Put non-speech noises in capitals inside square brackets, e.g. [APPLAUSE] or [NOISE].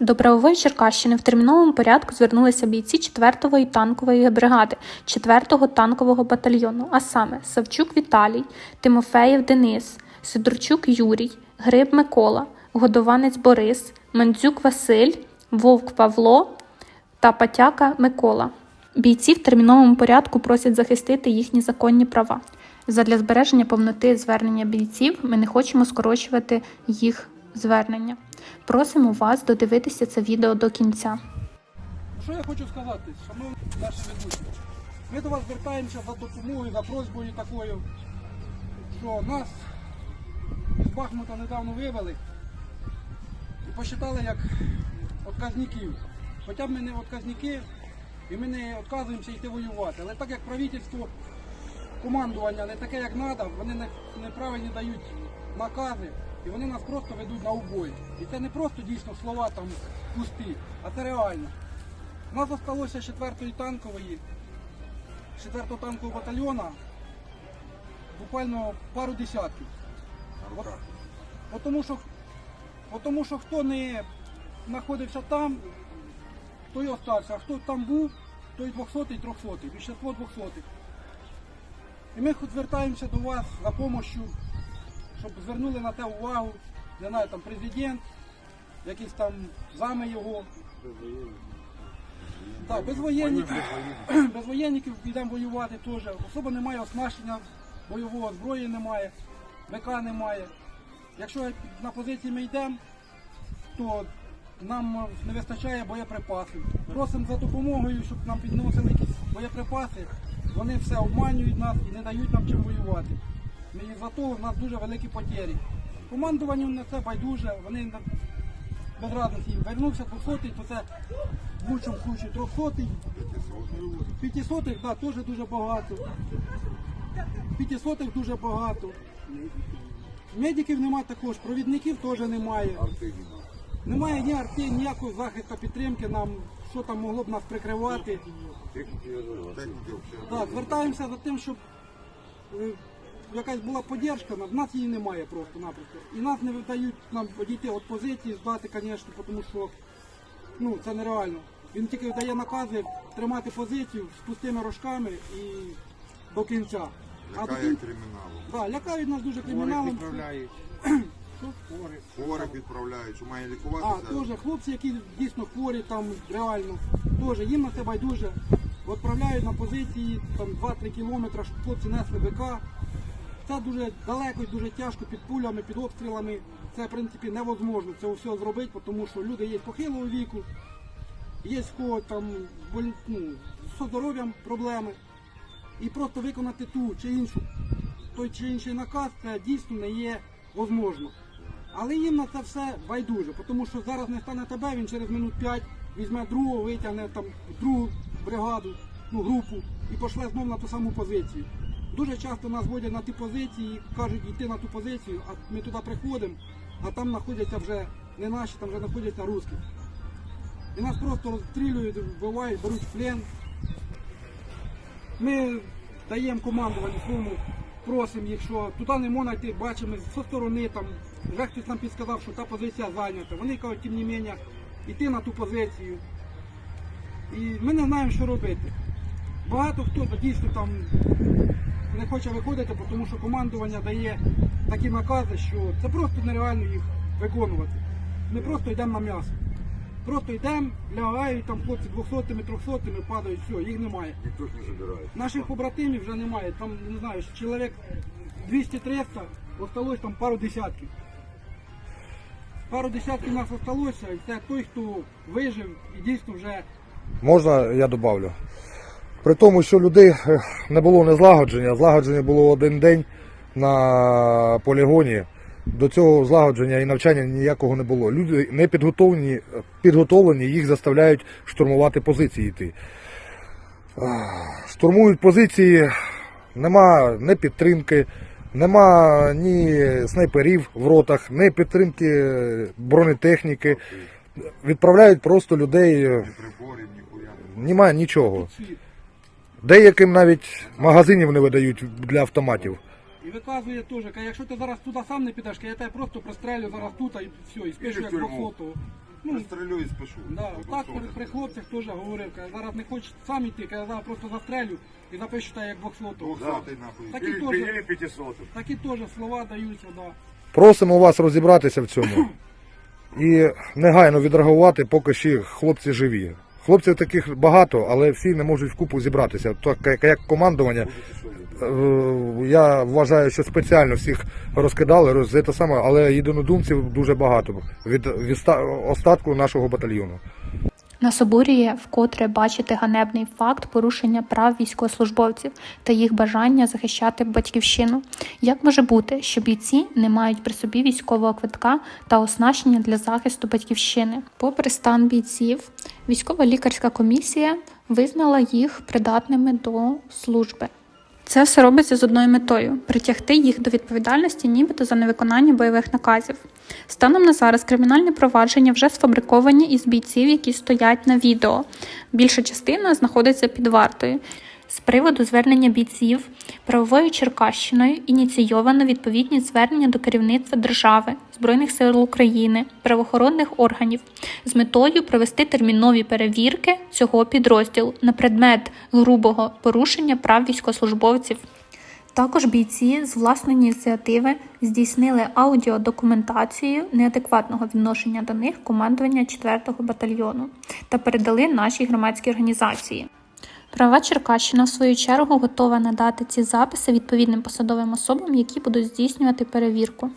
До правової Черкащини в терміновому порядку звернулися бійці 4-ї танкової бригади 4-го танкового батальйону, а саме Савчук Віталій, Тимофеєв Денис, Сидорчук Юрій, Гриб Микола, Годованець Борис, Мандзюк Василь, Вовк Павло та Патяка Микола. Бійці в терміновому порядку просять захистити їхні законні права. Задля збереження повноти звернення бійців ми не хочемо скорочувати їх звернення. Просимо вас додивитися це відео до кінця. Що я хочу сказати, шановні наші ведучі? Ми до вас звертаємося за допомогою, за просьбою такою, що нас з Бахмута недавно вивели і посчитали як отказників. Хоча б ми не отказники і ми не відказуємося йти воювати. Але так як правительство командування не таке, як треба, вони не- неправильно дають накази і вони нас просто ведуть на убой. І це не просто дійсно слова там пусті, а це реально. У нас залишилося 4-ї танкової, 4-го танкового батальйона буквально пару десятків. От, от тому, що, от тому що хто не знаходився там, той остався, а хто там був, той 200-й, 300-й, більшинство 200-х. І ми звертаємося до вас за допомогою, щоб звернули на те увагу, не знаю, там президент, якісь там зами його. Так, без воєнників, [CLEARS THROAT] без воєнників підемо воювати теж. Особо немає оснащення бойового зброї немає, БК немає. Якщо на позиції ми йдемо, то нам не вистачає боєприпасів. Просимо за допомогою, щоб нам підносили якісь боєприпаси. Вони все обманюють нас і не дають нам чим воювати. І за то в нас дуже великі потері. Командуванню на це байдуже, вони на- без разниці їм вернувся 200-й, то це в лучшому случаю 300-й. 500-х, да, теж дуже багато. 500-х дуже багато. Медиків немає також, провідників теж немає. Немає ні арти, ніякого захисту підтримки нам, що там могло б нас прикривати. Так, звертаємося за тим, щоб е, якась була поддержка, в нас її немає просто-напросто. І нас не дають нам одійти від позиції, здати, звісно, тому що ну, це нереально. Він тільки дає накази тримати позицію з пустими рожками і до кінця. А до Лякає кін... криміналом. да, лякають нас дуже криміналом. відправляють. Хворих відправляють, що має А, лікуватися. теж хлопці, які дійсно хворі там реально, теж їм на це байдуже. Відправляють на позиції там 2-3 кілометри, щоб хлопці несли БК. Це дуже далеко і дуже тяжко під пулями, під обстрілами. Це в принципі невозможно це все зробити, тому що люди є похилого віку, є в кого там ну, з здоров'ям проблеми. І просто виконати ту чи іншу, той чи інший наказ, це дійсно не є можливо. Але їм на це все байдуже, тому що зараз не стане тебе, він через минут 5 візьме другого, витягне там другу бригаду, ну, групу і пошле знову на ту саму позицію. Дуже часто нас водять на ті позиції, кажуть йти на ту позицію, а ми туди приходимо, а там знаходяться вже не наші, там вже знаходяться русські. І нас просто розстрілюють, вбивають, беруть плен. Ми даємо командуванню своєму, просимо їх, що туди не можна йти, бачимо зі сторони, там, вже хтось нам підсказав, що та позиція зайнята. Вони кажуть, тим не менше, йти на ту позицію. І ми не знаємо, що робити. Багато хто дійсно там не хоче виходити, тому що командування дає такі накази, що це просто нереально їх виконувати. Ми просто йдемо на м'ясо. Просто йдемо, лягають, там хлопці 200-ми, 300-ми падають, все, їх немає. Ніхто ж не забирає. Наших побратимів вже немає. Там, не знаю, чоловік 200-300, осталось там пару десятків. Пару десятків нас осталося, і це той, хто вижив і дійсно вже Можна я добавлю? При тому, що людей е, не було не злагодження, злагодження було один день на полігоні. До цього злагодження і навчання ніякого не було. Люди не підготовлені, підготовлені, їх заставляють штурмувати позиції йти. Штурмують позиції, нема ні підтримки, нема ні снайперів в ротах, ні підтримки бронетехніки. Відправляють просто людей, е, немає нічого. Деяким навіть магазинів не видають для автоматів. І виказує теж, каже, якщо ти зараз туди сам не підеш, каже, я тебе просто пристрелю зараз тут і все, і спишу як тюрму. 200 Ну, Пристрелю і спишу. Да, так при, при хлопцях теж говорив, каже, зараз не хочуть сам йти, каже, зараз просто застрелю і запишу так, як бокслоту. Двохсотий нахуй. Так теж, или 500. такі теж слова даються, да. Просимо вас розібратися в цьому і негайно відреагувати, поки ще хлопці живі. Хлопців таких багато, але всі не можуть вкупу зібратися. Так як- як командування, е, я вважаю, що спеціально всіх розкидали, роз, це саме, але єдинодумців дуже багато від, від остатку нашого батальйону. Нас обурює вкотре бачити ганебний факт порушення прав військовослужбовців та їх бажання захищати батьківщину. Як може бути, що бійці не мають при собі військового квитка та оснащення для захисту батьківщини? Попри стан бійців, військова лікарська комісія визнала їх придатними до служби. Це все робиться з одною метою притягти їх до відповідальності, нібито за невиконання бойових наказів. Станом на зараз кримінальні провадження вже сфабриковані із бійців, які стоять на відео. Більша частина знаходиться під вартою. З приводу звернення бійців правовою Черкащиною ініційовано відповідні звернення до керівництва держави, Збройних сил України, правоохоронних органів з метою провести термінові перевірки цього підрозділу на предмет грубого порушення прав військовослужбовців. Також бійці з власної ініціативи здійснили аудіодокументацію неадекватного відношення до них командування 4-го батальйону та передали нашій громадській організації. Права Черкащина, в свою чергу, готова надати ці записи відповідним посадовим особам, які будуть здійснювати перевірку.